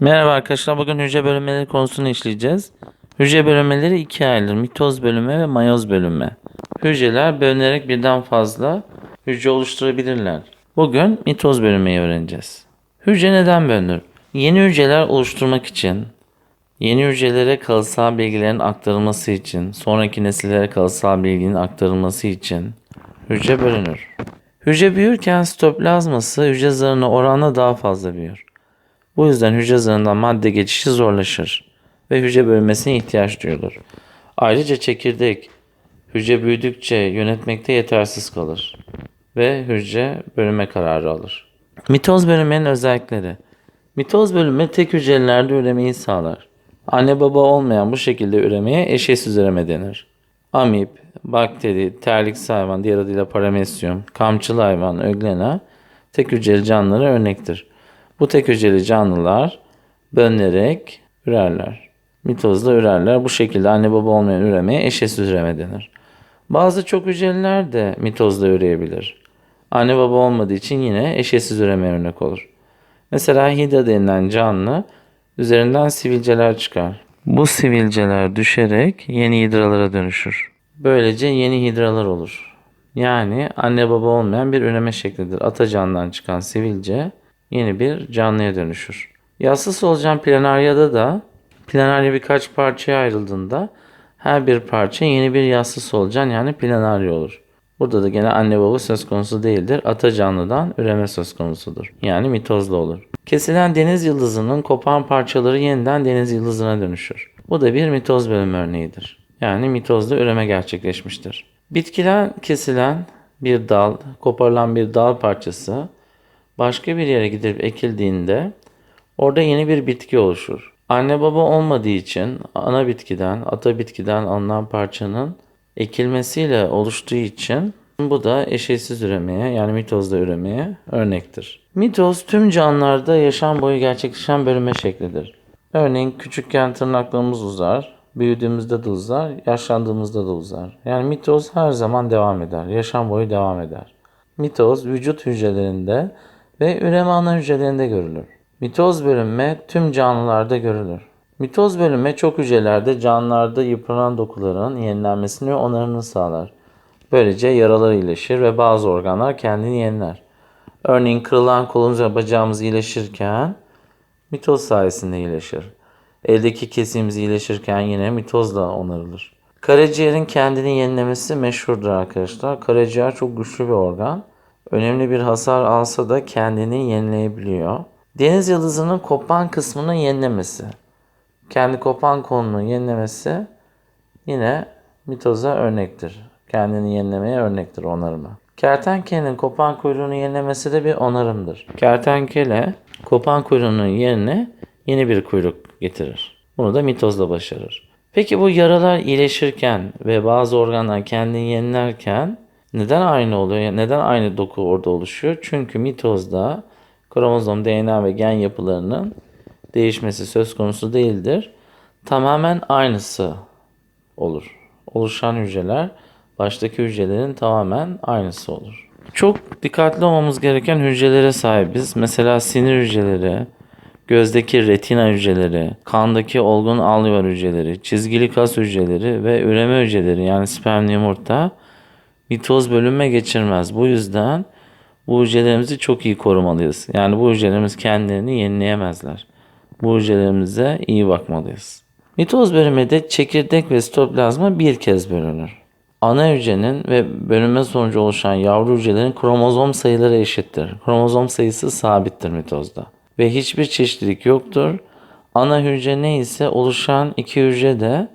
Merhaba arkadaşlar. Bugün hücre bölünmeleri konusunu işleyeceğiz. Hücre bölünmeleri ikiye ayrılır. Mitoz bölünme ve mayoz bölünme. Hücreler bölünerek birden fazla hücre oluşturabilirler. Bugün mitoz bölünmeyi öğreneceğiz. Hücre neden bölünür? Yeni hücreler oluşturmak için, yeni hücrelere kalıtsal bilgilerin aktarılması için, sonraki nesillere kalıtsal bilginin aktarılması için hücre bölünür. Hücre büyürken sitoplazması hücre zarına oranla daha fazla büyür. Bu yüzden hücre zarından madde geçişi zorlaşır ve hücre bölünmesine ihtiyaç duyulur. Ayrıca çekirdek hücre büyüdükçe yönetmekte yetersiz kalır ve hücre bölünme kararı alır. Mitoz bölünmenin özellikleri Mitoz bölünme tek hücrelerde üremeyi sağlar. Anne baba olmayan bu şekilde üremeye eşeğsiz üreme denir. Amip, bakteri, terlik hayvan, diğer adıyla paramesyum, kamçılı hayvan, öglena tek hücreli canlılara örnektir. Bu tek hücreli canlılar bölünerek ürerler. Mitozda ürerler. Bu şekilde anne baba olmayan üremeye eşeğsiz üreme denir. Bazı çok hücreliler de mitozda üreyebilir. Anne baba olmadığı için yine eşeğsiz üreme örnek olur. Mesela hida denilen canlı üzerinden sivilceler çıkar. Bu sivilceler düşerek yeni hidralara dönüşür. Böylece yeni hidralar olur. Yani anne baba olmayan bir üreme şeklidir. Ata candan çıkan sivilce yeni bir canlıya dönüşür. Yassı solucan planaryada da planarya birkaç parçaya ayrıldığında her bir parça yeni bir yassı solucan yani planarya olur. Burada da gene anne baba söz konusu değildir. Ata canlıdan üreme söz konusudur. Yani mitozlu olur. Kesilen deniz yıldızının kopan parçaları yeniden deniz yıldızına dönüşür. Bu da bir mitoz bölümü örneğidir. Yani mitozda üreme gerçekleşmiştir. Bitkiden kesilen bir dal, koparılan bir dal parçası başka bir yere gidip ekildiğinde orada yeni bir bitki oluşur. Anne baba olmadığı için ana bitkiden, ata bitkiden alınan parçanın ekilmesiyle oluştuğu için bu da eşeğsiz üremeye yani mitozda üremeye örnektir. Mitoz tüm canlılarda yaşam boyu gerçekleşen bölünme şeklidir. Örneğin küçükken tırnaklarımız uzar, büyüdüğümüzde de uzar, yaşlandığımızda da uzar. Yani mitoz her zaman devam eder, yaşam boyu devam eder. Mitoz vücut hücrelerinde ve üreme ana hücrelerinde görülür. Mitoz bölünme tüm canlılarda görülür. Mitoz bölünme çok hücrelerde canlılarda yıpranan dokuların yenilenmesini ve onarımını sağlar. Böylece yaralar iyileşir ve bazı organlar kendini yeniler. Örneğin kırılan kolumuz ve bacağımız iyileşirken mitoz sayesinde iyileşir. Eldeki kesiğimiz iyileşirken yine mitozla onarılır. Karaciğerin kendini yenilemesi meşhurdur arkadaşlar. Karaciğer çok güçlü bir organ. Önemli bir hasar alsa da kendini yenileyebiliyor. Deniz yıldızının kopan kısmının yenilemesi. Kendi kopan kolunun yenilemesi yine mitoza örnektir. Kendini yenilemeye örnektir onarıma. Kertenkelenin kopan kuyruğunu yenilemesi de bir onarımdır. Kertenkele kopan kuyruğunun yerine yeni bir kuyruk getirir. Bunu da mitozla başarır. Peki bu yaralar iyileşirken ve bazı organlar kendini yenilerken neden aynı oluyor? Neden aynı doku orada oluşuyor? Çünkü mitozda kromozom, DNA ve gen yapılarının değişmesi söz konusu değildir. Tamamen aynısı olur. Oluşan hücreler baştaki hücrelerin tamamen aynısı olur. Çok dikkatli olmamız gereken hücrelere sahibiz. Mesela sinir hücreleri, gözdeki retina hücreleri, kandaki olgun alveolar hücreleri, çizgili kas hücreleri ve üreme hücreleri yani sperm yumurta mitoz bölünme geçirmez. Bu yüzden bu hücrelerimizi çok iyi korumalıyız. Yani bu hücrelerimiz kendilerini yenileyemezler. Bu hücrelerimize iyi bakmalıyız. Mitoz bölünmede çekirdek ve sitoplazma bir kez bölünür. Ana hücrenin ve bölünme sonucu oluşan yavru hücrelerin kromozom sayıları eşittir. Kromozom sayısı sabittir mitozda. Ve hiçbir çeşitlilik yoktur. Ana hücre neyse oluşan iki hücre de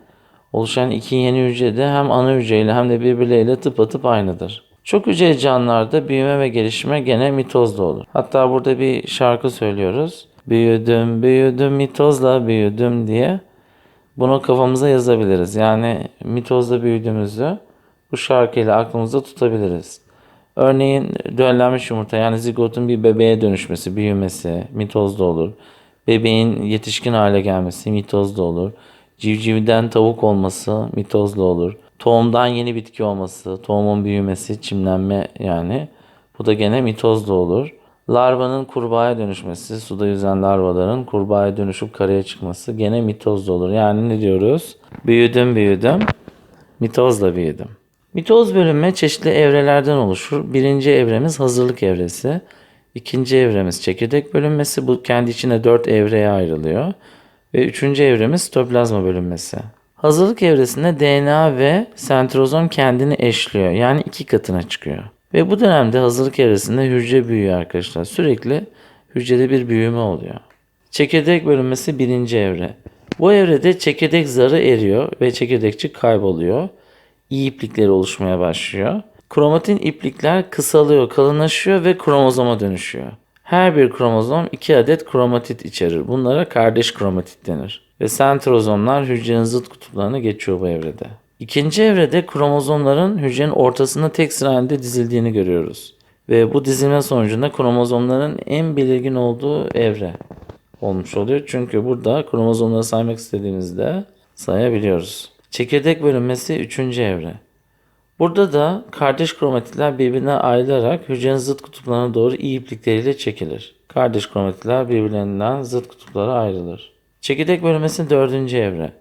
oluşan iki yeni hücre de hem ana hücreyle hem de birbirleriyle tıpatıp aynıdır. Çok hücreli canlılarda büyüme ve gelişme gene mitozda olur. Hatta burada bir şarkı söylüyoruz. Büyüdüm, büyüdüm, mitozla büyüdüm diye. Bunu kafamıza yazabiliriz. Yani mitozda büyüdüğümüzü bu şarkıyla aklımızda tutabiliriz. Örneğin döllenmiş yumurta yani zigotun bir bebeğe dönüşmesi, büyümesi mitozda olur. Bebeğin yetişkin hale gelmesi mitozda olur. Civcivden tavuk olması mitozda olur. Tohumdan yeni bitki olması, tohumun büyümesi, çimlenme yani. Bu da gene mitozda olur. Larvanın kurbağaya dönüşmesi, suda yüzen larvaların kurbağaya dönüşüp karaya çıkması gene mitozda olur. Yani ne diyoruz? Büyüdüm büyüdüm, mitozla büyüdüm. Mitoz bölünme çeşitli evrelerden oluşur. Birinci evremiz hazırlık evresi. İkinci evremiz çekirdek bölünmesi. Bu kendi içinde dört evreye ayrılıyor. Ve üçüncü evremiz sitoplazma bölünmesi. Hazırlık evresinde DNA ve sentrozom kendini eşliyor. Yani iki katına çıkıyor. Ve bu dönemde hazırlık evresinde hücre büyüyor arkadaşlar. Sürekli hücrede bir büyüme oluyor. Çekirdek bölünmesi birinci evre. Bu evrede çekirdek zarı eriyor ve çekirdekçik kayboluyor. İyi iplikleri oluşmaya başlıyor. Kromatin iplikler kısalıyor, kalınlaşıyor ve kromozoma dönüşüyor. Her bir kromozom iki adet kromatit içerir. Bunlara kardeş kromatit denir. Ve sentrozomlar hücrenin zıt kutuplarına geçiyor bu evrede. İkinci evrede kromozomların hücrenin ortasında tek sıra halinde dizildiğini görüyoruz. Ve bu dizilme sonucunda kromozomların en belirgin olduğu evre olmuş oluyor. Çünkü burada kromozomları saymak istediğimizde sayabiliyoruz. Çekirdek bölünmesi 3. evre. Burada da kardeş kromatitler birbirine ayrılarak hücrenin zıt kutuplarına doğru iyi iplikleriyle çekilir. Kardeş kromatitler birbirlerinden zıt kutuplara ayrılır. Çekirdek bölünmesi 4. evre.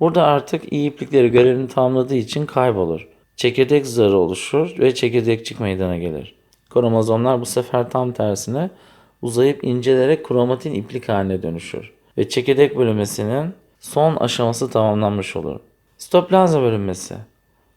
Burada artık iyi iplikleri görevini tamamladığı için kaybolur. Çekirdek zarı oluşur ve çekirdekçik meydana gelir. Kromozomlar bu sefer tam tersine uzayıp incelerek kromatin iplik haline dönüşür. Ve çekirdek bölünmesinin son aşaması tamamlanmış olur. Sitoplazma bölünmesi.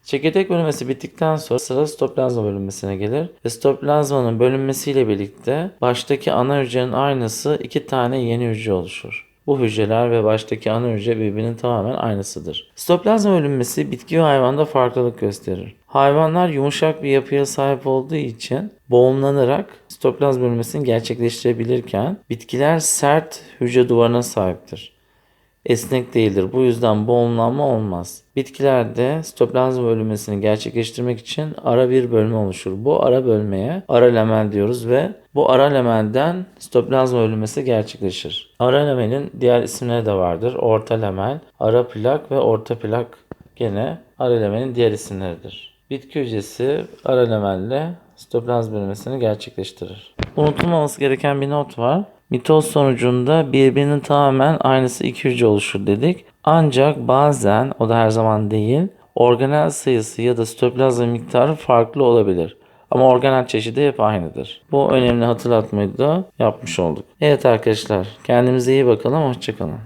Çekirdek bölünmesi bittikten sonra sıra sitoplazma bölünmesine gelir ve sitoplazmanın bölünmesiyle birlikte baştaki ana hücrenin aynısı iki tane yeni hücre oluşur. Bu hücreler ve baştaki ana hücre birbirinin tamamen aynısıdır. Sitoplazma bölünmesi bitki ve hayvanda farklılık gösterir. Hayvanlar yumuşak bir yapıya sahip olduğu için boğumlanarak sitoplazma bölünmesini gerçekleştirebilirken bitkiler sert hücre duvarına sahiptir esnek değildir. Bu yüzden boğumlanma olmaz. Bitkilerde sitoplazma bölünmesini gerçekleştirmek için ara bir bölme oluşur. Bu ara bölmeye ara lamel diyoruz ve bu ara lamelden sitoplazma bölünmesi gerçekleşir. Ara lamelin diğer isimleri de vardır. Orta lamel, ara plak ve orta plak gene ara lamelin diğer isimleridir. Bitki hücresi ara lamelle sitoplazma bölünmesini gerçekleştirir. Unutulmaması gereken bir not var. Mitoz sonucunda birbirinin tamamen aynısı iki hücre oluşur dedik. Ancak bazen, o da her zaman değil, organel sayısı ya da sitoplazma miktarı farklı olabilir. Ama organel çeşidi hep aynıdır. Bu önemli hatırlatmayı da yapmış olduk. Evet arkadaşlar, kendimize iyi bakalım, hoşçakalın.